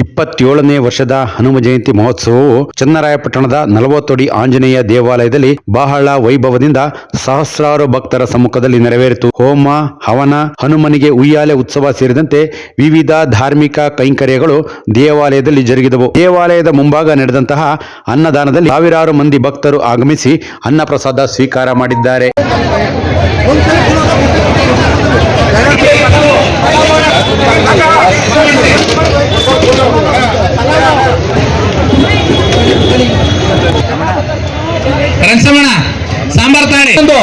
ಇಪ್ಪತ್ತೇಳನೇ ವರ್ಷದ ಹನುಮ ಜಯಂತಿ ಮಹೋತ್ಸವವು ಚನ್ನರಾಯಪಟ್ಟಣದ ನಲವತ್ತಡಿ ಆಂಜನೇಯ ದೇವಾಲಯದಲ್ಲಿ ಬಹಳ ವೈಭವದಿಂದ ಸಹಸ್ರಾರು ಭಕ್ತರ ಸಮ್ಮುಖದಲ್ಲಿ ನೆರವೇರಿತು. ಹೋಮ, ಹವನ, ಹನುಮನಿಗೆ ಉಯ್ಯಾಲೆ ಉತ್ಸವ ಸೇರಿದಂತೆ ವಿವಿಧ ಧಾರ್ಮಿಕ ಕೈಂಕರ್ಯಗಳು ದೇವಾಲಯದಲ್ಲಿ ಜರುಗಿದವು. ದೇವಾಲಯದ ಮುಂಭಾಗ ನಡೆದಂತಹ ಅನ್ನದಾನದಲ್ಲಿ ಸಾವಿರಾರು ಮಂದಿ ಭಕ್ತರು ಆಗಮಿಸಿ ಅನ್ನಪ್ರಸಾದ ಸ್ವೀಕಾರ ಮಾಡಿದ್ದಾರೆ. ಒಂದು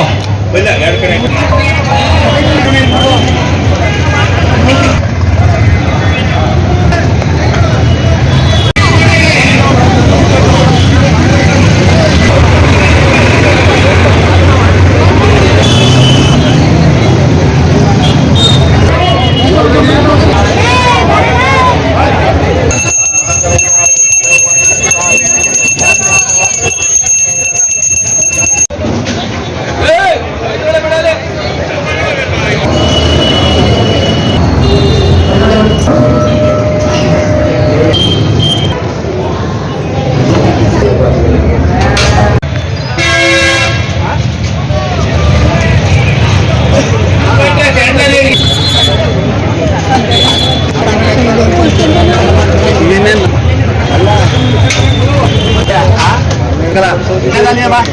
ಸಾಂಬಾರ್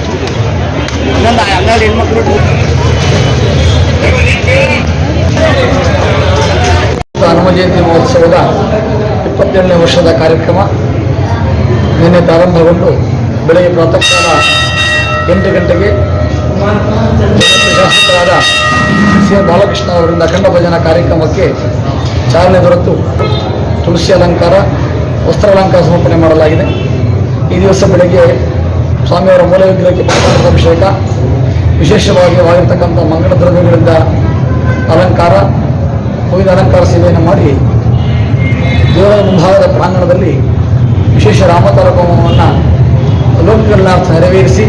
ಹನ್ನೆರಡು ಹೆಣ್ಮಕ್ಳು ಹನುಮ ಜಯಂತಿ ಮಹೋತ್ಸವದ ಇಪ್ಪತ್ತೇಳನೇ ವರ್ಷದ ಕಾರ್ಯಕ್ರಮ ನಿನ್ನೆ ಪ್ರಾರಂಭಗೊಂಡು ಬೆಳಗ್ಗೆ ಪ್ರಾತಃ ಕಾಲ ಎಂಟು ಗಂಟೆಗೆ ಶಾಸಕರಾದ ಸಿ ಎಂ ಬಾಲಕೃಷ್ಣ ಅವರಿಂದ ಅಖಂಡ ಭಜನಾ ಕಾರ್ಯಕ್ರಮಕ್ಕೆ ಚಾಲನೆ ದೊರೆತು. ತುಳಸಿ ಅಲಂಕಾರ ವಸ್ತ್ರಾಲಂಕಾರ ಸಮರ್ಪಣೆ ಮಾಡಲಾಗಿದೆ. ಈ ದಿವಸ ಬೆಳಗ್ಗೆ ಸ್ವಾಮಿಯವರ ಮೂಲ ವಿಗ್ರಹಕ್ಕೆ ಅಭಿಷೇಕ. ವಿಶೇಷವಾಗಿ ಆಗಿರ್ತಕ್ಕಂಥ ಮಂಗಳ ದ್ರವ್ಯಗಳಿಂದ ಅಲಂಕಾರ, ಹೂವಿನ ಅಲಂಕಾರ ಸೇವೆಯನ್ನು ಮಾಡಿ ದೇವರ ಮುಂಭಾಗದ ಪ್ರಾಂಗಣದಲ್ಲಿ ವಿಶೇಷ ರಾಮತಾರಕವನ್ನು ಲೋಕಗಳನ್ನಾರ್ಥ ನೆರವೇರಿಸಿ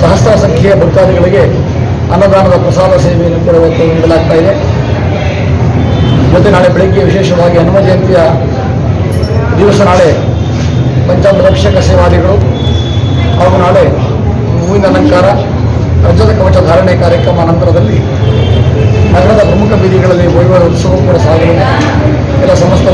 ಸಹಸ್ರ ಸಂಖ್ಯೆಯ ಭಕ್ತಾದಿಗಳಿಗೆ ಅನ್ನದಾನದ ಪ್ರಸಾದ ಸೇವೆಯನ್ನು ಕೂಡ ಇವತ್ತು ನೀಡಲಾಗ್ತಾ ಇದೆ. ಜೊತೆ ನಾಳೆ ಬೆಳಗ್ಗೆ ವಿಶೇಷವಾಗಿ ಹನುಮ ಜಯಂತಿಯ ದಿವಸ ನಾಳೆ ರಕ್ಷಕ ಸೇವಾದಿಗಳು ಹಾಗೂ ನಾಳೆ ಹೂವಿನ ಅಲಂಕಾರ, ರಜದ ಕವಚ ಧಾರಣೆ ಕಾರ್ಯಕ್ರಮ ನಂತರದಲ್ಲಿ ನಗರದ ಪ್ರಮುಖ ಬೀದಿಗಳಲ್ಲಿ ವೈಭವ ಉತ್ಸವ ಕೂಡ ಸಾಗಲಿದೆ. ಎಲ್ಲ ಸಮಸ್ತ